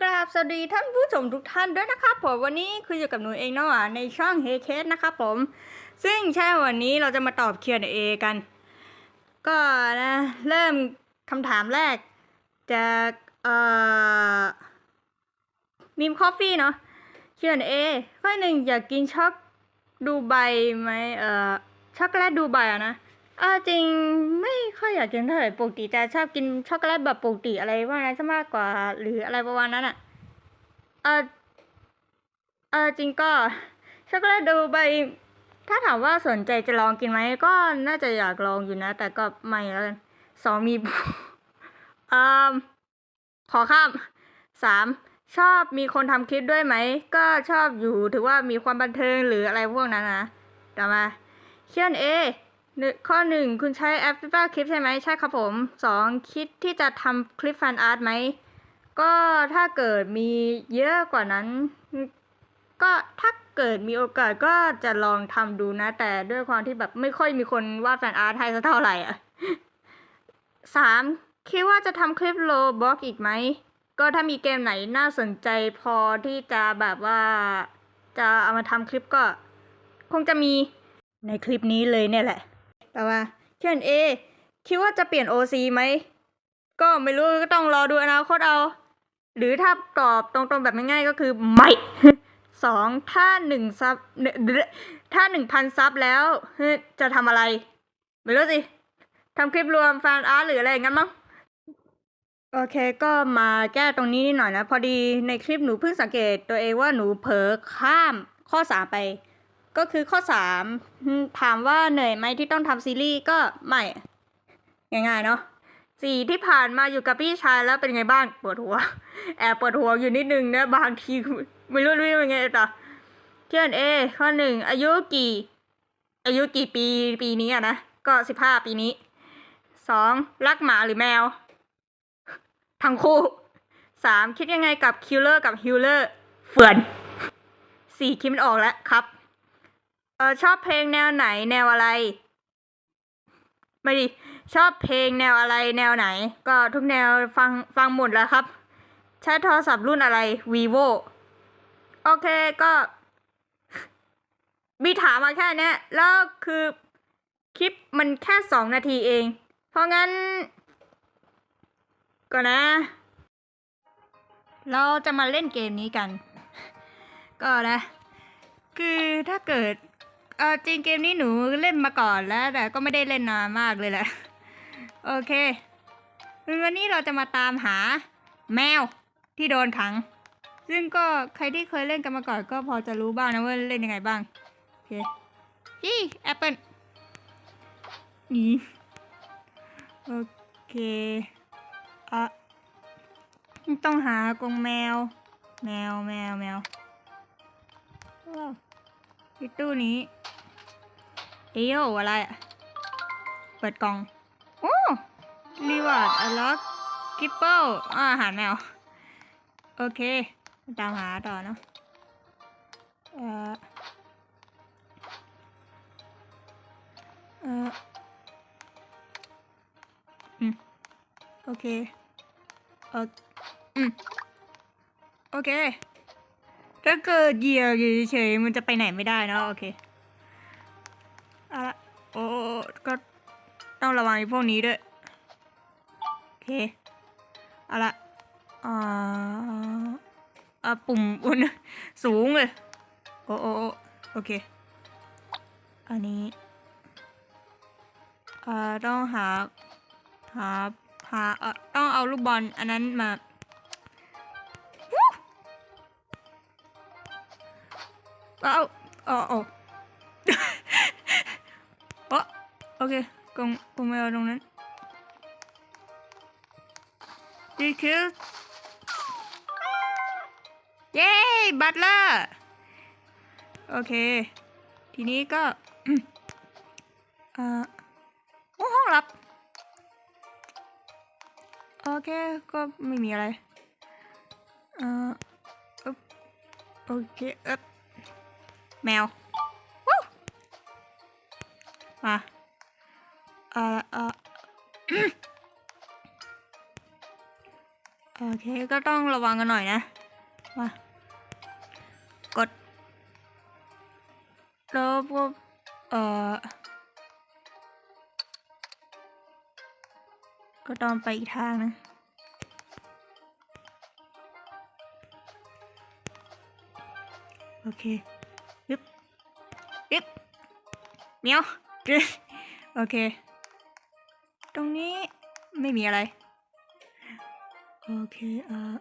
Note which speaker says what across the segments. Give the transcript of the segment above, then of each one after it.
Speaker 1: กราบสวัสดีท่านผู้ชมทุกท่านด้วยนะครับผมวันนี้คืออยู่กับหนูเองเนาะในช่องเฮเคสนะครับผม ซึ่งใช่วันนี้เราจะมาตอบ Q&A กัน ก็นะ เริ่มคำถามแรกจากเอ่อมิมคอฟฟี่เนาะ Q&A ข้อหนึ่งอยากกินช็อกดูไบไหมเอ่อช็อกโกแลตดูไบอะนะ ออจริงไม่ค่อยอยากกินเท่าไหร่ปกติจะชอบกินช็อกโกแลตแบบปกติอะไรว่านั้นซะมากกว่า หรืออะไรประมาณนั้นอะเออเออจริงก็ช็อกโกแลตดูใบถ้าถามว่าสนใจจะลองกินไหมก็น่าจะอยากลองอยู่นะ แต่ก็ไม่แล้วกันสองมีเอ่อขอข้ามสามชอบมีคนทำคลิปด้วยไหม ก็ชอบอยู่ถือว่ามีความบันเทิงหรืออะไรพวกนั้นนะต่อมาเคียนเอ ข้อหนึ่งคุณใช้แอป Fiverr คลิปใช่ไหมใช่ครับผมสองคิดที่จะทำคลิปฟันอาร์ตไหม ก็ถ้าเกิดมีเยอะกว่านั้น ก็ถ้าเกิดมีโอกาสก็จะลองทำดูนะ แต่ด้วยความที่แบบไม่ค่อยมีคนวาดแฟนอาร์ตให้สักเท่าไหร่อะสามคิดว่าจะทำคลิปโลบล็อกอีกไหม ก็ถ้ามีเกมไหนน่าสนใจพอที่จะแบบว่าจะเอามาทำคลิปก็ คงจะมีในคลิปนี้เลยเนี่ยแหละ แต่ว่าเช่นเอคิดว่าจะเปลี่ยน OC ไหม ก็ไม่รู้ก็ต้องรอดูอนาคตเอา หรือถ้าตอบตรงๆแบบง่ายๆก็คือไม่สองถ้าหนึ่งซับถ้าหนึ่งพันซับแล้วจะทำอะไร ไม่รู้สิทำคลิปรวมแฟนอาร์ตหรืออะไรอย่างนั้นมั้งโอเค ก็มาแก้ตรงนี้นิดหน่อยนะ พอดีในคลิปหนูเพิ่งสังเกตตัวเองว่าหนูเผลอข้ามข้อสามไป ก็คือข้อสามถามว่าเหนื่อยไหมที่ต้องทำซีรีส์ก็ไม่ง่ายๆเนาะสี่ที่ผ่านมาอยู่กับพี่ชายแล้วเป็นไงบ้างปวดหัว แอบปวดหัวอยู่นิดนึงนะบางทีไม่รู้รู้ยังไงต่อเทียนเอข้อหนึ่งอายุกี่ อายุกี่ปีปีนี้อะนะก็สิบห้าปีนี้สองรักหมาหรือแมว ทั้งคู่สามคิดยังไงกับคิลเลอร์กับฮิลเลอร์เฟื่อนสี่คิดมันออกแล้วครับ เออชอบเพลงแนวไหนแนวอะไร ไม่ดิชอบเพลงแนวอะไรแนวไหน ก็ทุกแนวฟังฟังหมดแล้วครับ ใช้โทรศัพท์รุ่นอะไร vivo โอเคก็ มีถามมาแค่นี้แล้วคือคลิปมันแค่สองนาทีเอง เพราะงั้น ก็นะ เราจะมาเล่นเกมนี้กัน ก็นะ คือถ้าเกิด เออจริงเกมนี้หนูเล่นมาก่อนแล้ว แต่ก็ไม่ได้เล่นนานมากเลยแหละ โอเค วันนี้เราจะมาตามหาแมวที่โดนขัง ซึ่งก็ใครที่เคยเล่นกันมาก่อนก็พอจะรู้บ้างนะว่าเล่นยังไงบ้าง โอเคฮีแอปเปิลนี่โอเคอะต้องหากรงแมว แมวแมวแมวว้าวที่ตู้นี้ เอ้ยอะไร เปิดกล่อง โอ้รีวอร์ดอล็อกกิปเปิลอาหารแมว โอเค ตามหาต่อเนาะเอ่อเอ่ออืม โอเค เอออืม โอเค ถ้าเกิดเหยียบอยู่เฉยๆมันจะไปไหนไม่ได้เนาะ โอเค โอ้ก็ต้องระวังไอ้พวกนี้ด้วย โอเค เอาละอ่าอ่าปุ่มอุ่นสูงเลย โอ้โอ้โอเค อันนี้อ่าต้องหาหาหาเอ่อต้องเอาลูกบอลอันนั้นมา ไม่เอาตรงนั้นดีคิวเย้บัตเลอร์โอเค ทีนี้ก็เอ่อโอ้ห้องลับ โอเค ก็ไม่มีอะไร เอ่อโอเคเอ๊บแมววู้มา เอ่อเอ่ออเคก็ต้องระวังกันหน่อยนะ มา กด แล้วก็เอ่อ ก็ต้องไปอีกทางนะโอเคยึบยึบเมียวโอเค ตรงนี้ไม่มีอะไร โอเคเอ่อ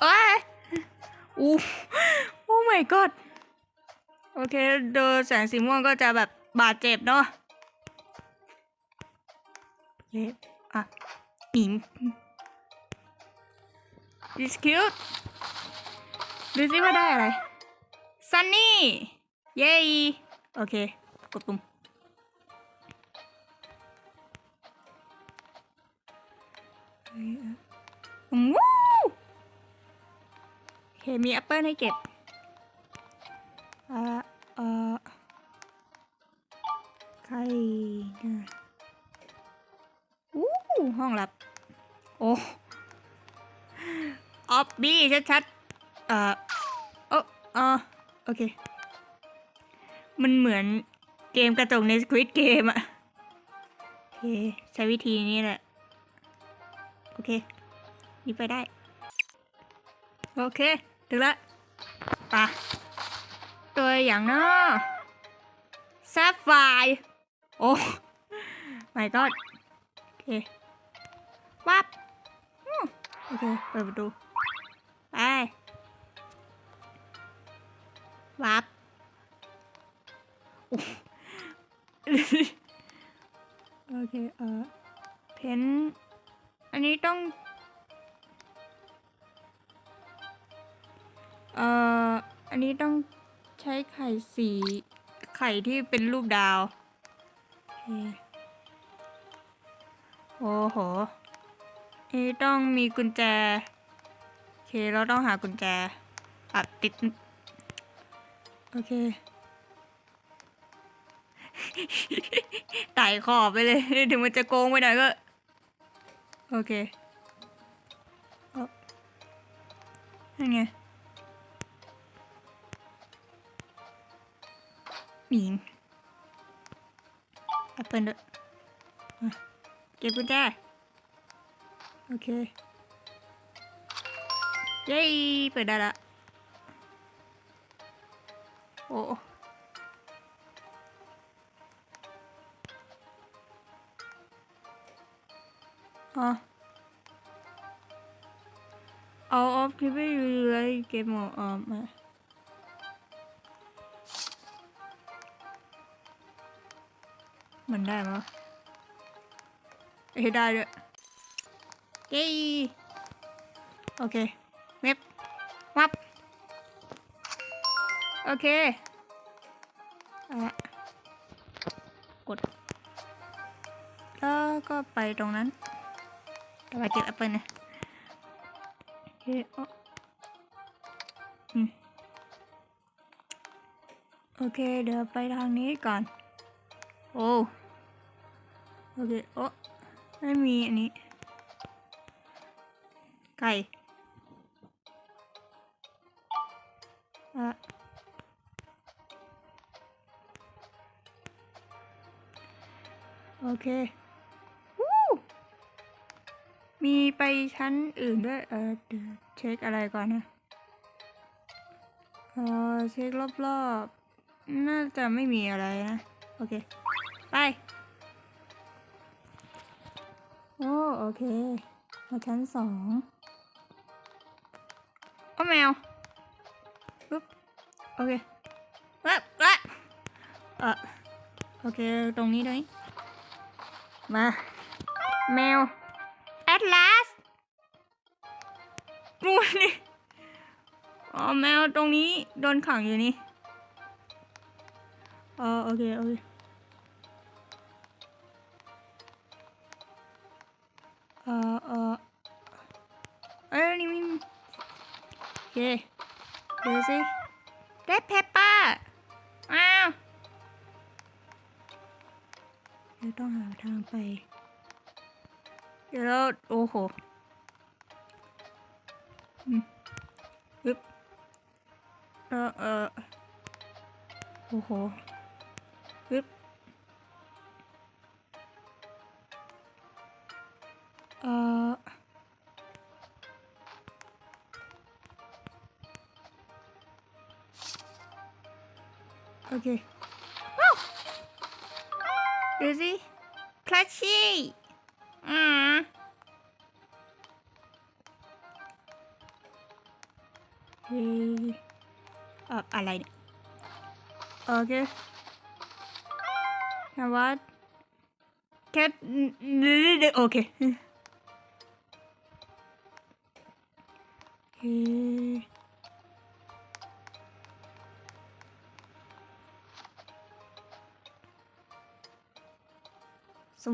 Speaker 1: เอ้ยอู้โอ้ my god โอเคเดินแสงสีม่วงก็จะแบบบาดเจ็บเนาะโอเคอะหมิง this cute ดูสิว่าได้อะไรซันนี่ เย้ โอเค กดปุ่ม วู้โอเคมีแอปเปิลให้เก็บอ่าเอ่อใครอู้ห้องลับ โอ้ออบบี้ชัดๆเอ่อโอ้เออโอเค มันเหมือนเกมกระจกใน Squid Game อะโอเค ใช้วิธีนี้แหละ นี่ไปได้ โอเค ถึงล้วปะตัวอย่างเนาะแซฟไฟโอ้ my god โอเค วับโอเค เปิดประตู ไป วับโอเค เออเพนอันนี้ต้อง เอ่อ อันนี้ต้องใช้ไข่สี ไข่ที่เป็นรูปดาว โอ้โหอันนี้ต้องมีกุญแจ โอเค เราต้องหากุญแจ อัดติด โอเค ไต่ขอบไปเลย ถึงมันจะโกงไปหน่อยก็ โอเคอานั่นไง คเย้เปิดได้ละโอ้อ๋อ All of people usually get more um ม มันได้มั้ยเอ้ได้ด้วยเย้โอเคเว็บวับโอเคอะกด แล้วก็ไปตรงนั้นแต่ว่าเจอแอปเปิลนะโอเคอ๋ออืมโอเค เดี๋ยวไปทางนี้ก่อน โอ้ โอเคโอ้ไม่มีอันนี้ ไก่อะโอเควู้มีไปชั้นอื่นด้วย เออเดี๋ยวเช็คอะไรก่อนนะ เออเช็ครอบๆ น่าจะไม่มีอะไรนะ โอเค ไป โอ้โอเคมาชั้นสองโอ้แมวปึ๊บโอเคเอ๊ะเอ๊ะเออโอเค ตรงนี้ด้วยมา แมวแอดลาสนูนี่อ๋อแมวตรงนี้ โดนขังอยู่นี่อ๋อโอเค โอเค เออเออเอ้ยนี่มีโอเคดูสิเ e ดเพปเปอร์อ้าวเดี๋ยวต้องหาทางไป เดี๋ยวเราโอ้โหอืมปึ๊บเออเออโอ้โห โอเคว้าวดูสิคลัชชี่อืมเฮ้ยเอ่ออะไรเนี่ยโอเคนะวัดแค่โอเค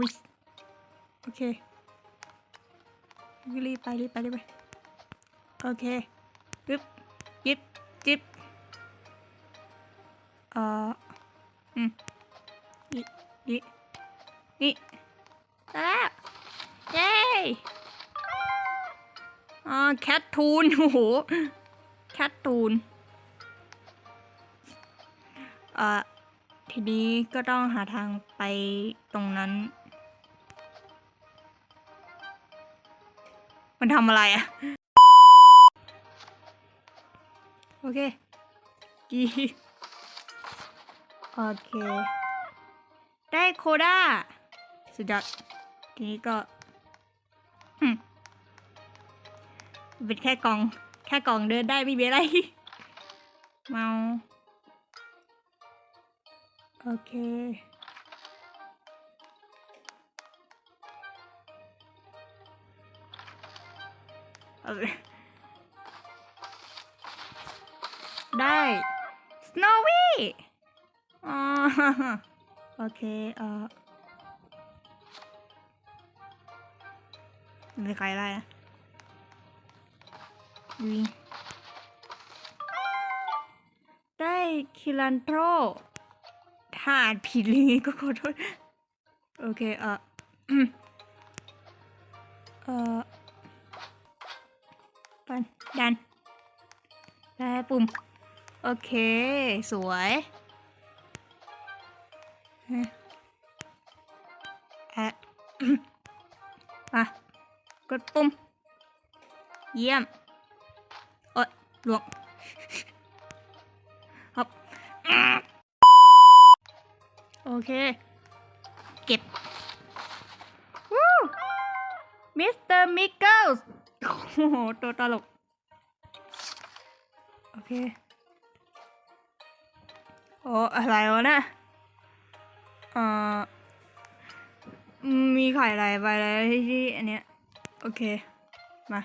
Speaker 1: วิสโอเครีบไปรีบไปรีบไปโอเคปึ๊บยิบจิบเอ่ออืมนี่นี่นี่แล้วเย้อ่าแคททูนโอ้โหแคททูนเอ่อทีนี้ก็ต้องหาทางไปตรงนั้น มันทำอะไรอะโอเคกีโอเค ได้โคด้าสุดยอดทีนี้ก็หึเป็นแค่กล่อง แค่กล่องเดินได้ไม่มีอะไร เมา โอเค ได้ Snowy อ๋อโอเคเอ่อมีใครไรนะวิงได้คิลันโทรถ่านผิดเลยก็ขอโทษ โอเค เอ่อเอ่อ ดันได้ปุ่ม โอเค สวยอ๊ะแอะมากดปุ่ม เยี่ยมโอ๊ยลวงครับโอเค เก็บวู้มิสเตอร์มิเกิลส์โอ้โห ตัวตลก โอเคโอ้อะไรวะนะเอ่อมีไข่อะไรไปแล้วที่ที่อันเนี้ย โอเค มา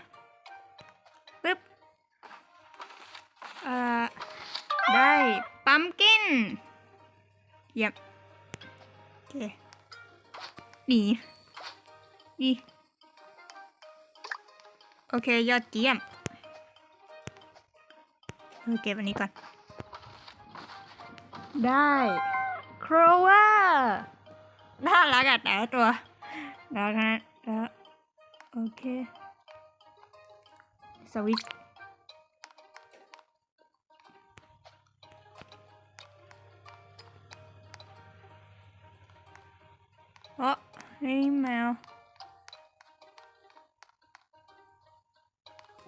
Speaker 1: ปึ๊บเอ่อได้ปั๊มกินเยี่ยมโอเคหนีดีโอเค ยอดเยี่ยม เก็บอันนี้ก่อน ได้โครว่าน่ารักอะแต่ละตัวแล้วนะแล้วโอเค สวิตโอ้เฮ้ยแมว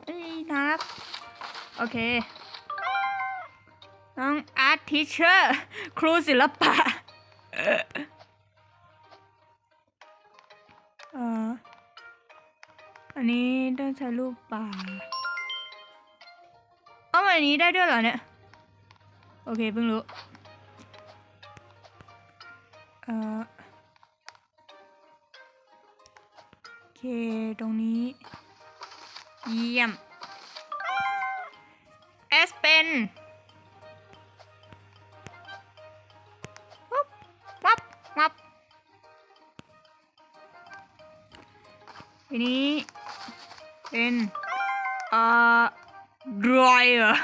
Speaker 1: เอ้ยน่ารัก โอเค ทิเชอร์ครูศิลปะเอออันนี้ต้องใช้รูปป่าเอาอันนี้ได้ด้วยเหรอเนี่ย โอเคเพิ่งรู้ เอ่อโอเค ตรงนี้ เยี่ยมเอสเป็น ทีนี้เป็นเอ่อดรอยเหอ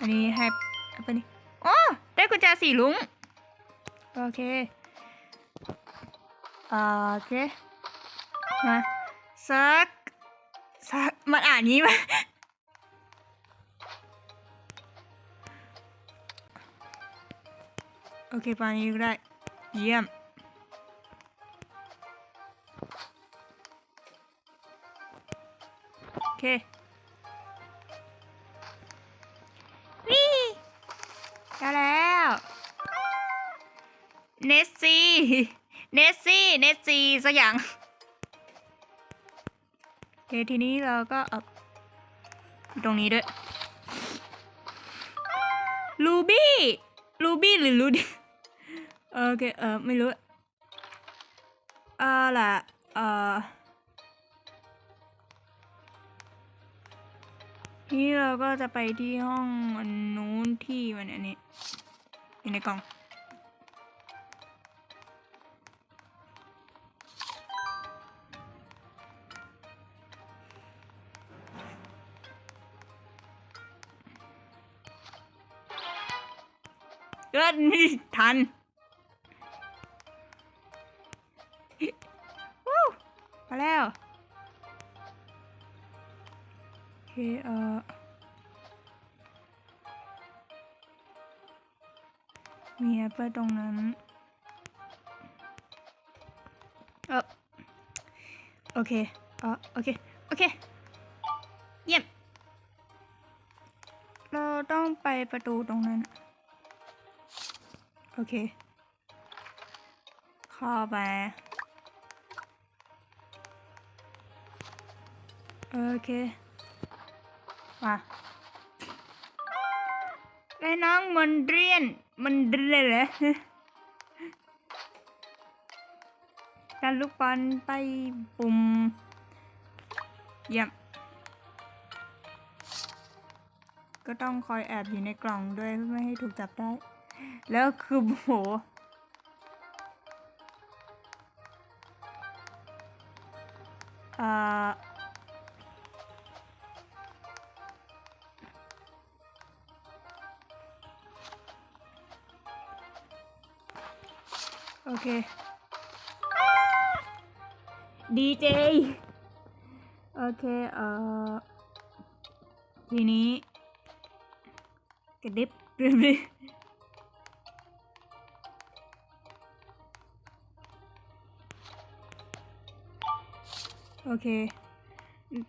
Speaker 1: อันนี้ให้ไปนี่โอ้ได้กุญแจสีลุงโอเคโอเคมาสักสักมันอ่านนี้ไหมโอเคปานี้ก็ได้ เยี่ยม เควิได้แล้วเนสซี่เนสซี่เนสซี่สักอย่างโอเคทีนี้เราก็เอาตรงนี้ด้วยลูบี้ลูบี้หรือลูดี้โอเคเออไม่รู้เอ่าล่ะเอ่อ นี่เราก็จะไปที่ห้องอันนู้นที่มันอันนี้อยู่ในกล่องเกิดนี่ทันวู้มาแล้ว เคเอ่อ มีแอปเปิลตรงนั้น เออโอเคเออโอเค โอเค เยี่ยม เราต้องไปประตูตรงนั้น โอเค เข้าไปโอเค มาไอ้น้องมันเรียน มันเรียนเหรอดันลูกบอลไปปุ่มเยี่ยมก็ต้องคอยแอบอยู่ในกล่องด้วยเพื่อไม่ให้ถูกจับได้ แล้วคือโหอ่อ โอเค ดีเจ โอเค เอ่อ ทีนี้ กระดิบกระดิบโอเค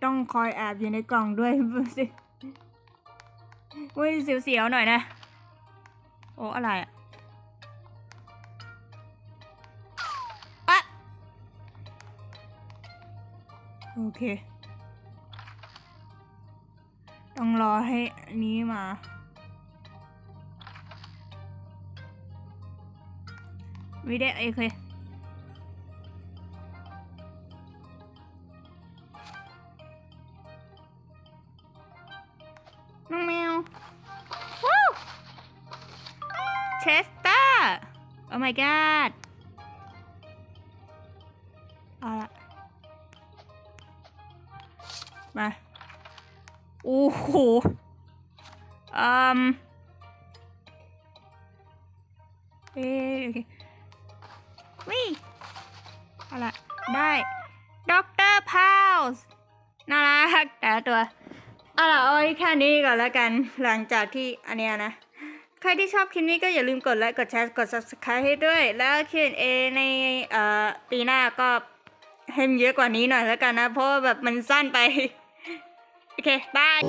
Speaker 1: ต้องคอยแอบอยู่ในกล่องด้วยสิอุ้ยเสียวๆหน่อยนะ โอ้ อะไรอะอะ เค ต้องรอให้นี้มาไม่ได้โอเคน้องแมวว้าวเชสเตอร์ โอ้ my god โอ้โหอืมเอ๊วิอาละได้ด็อกเตอร์พาวส์น่ารักแต่ละตัวเอาล่ะเอาไว้แค่นี้ก่อนแล้วกัน หลังจากที่อันเนี้ยนะ ใครที่ชอบคลิปนี้ก็อย่าลืมกดไลค์ กดแชร์ กด subscribe ให้ด้วย แล้ว Q&A ในเอ่อปีหน้าก็ให้มเยอะกว่านี้หน่อยแล้วกันนะ เพราะว่าแบบมันสั้นไป โอเค บาย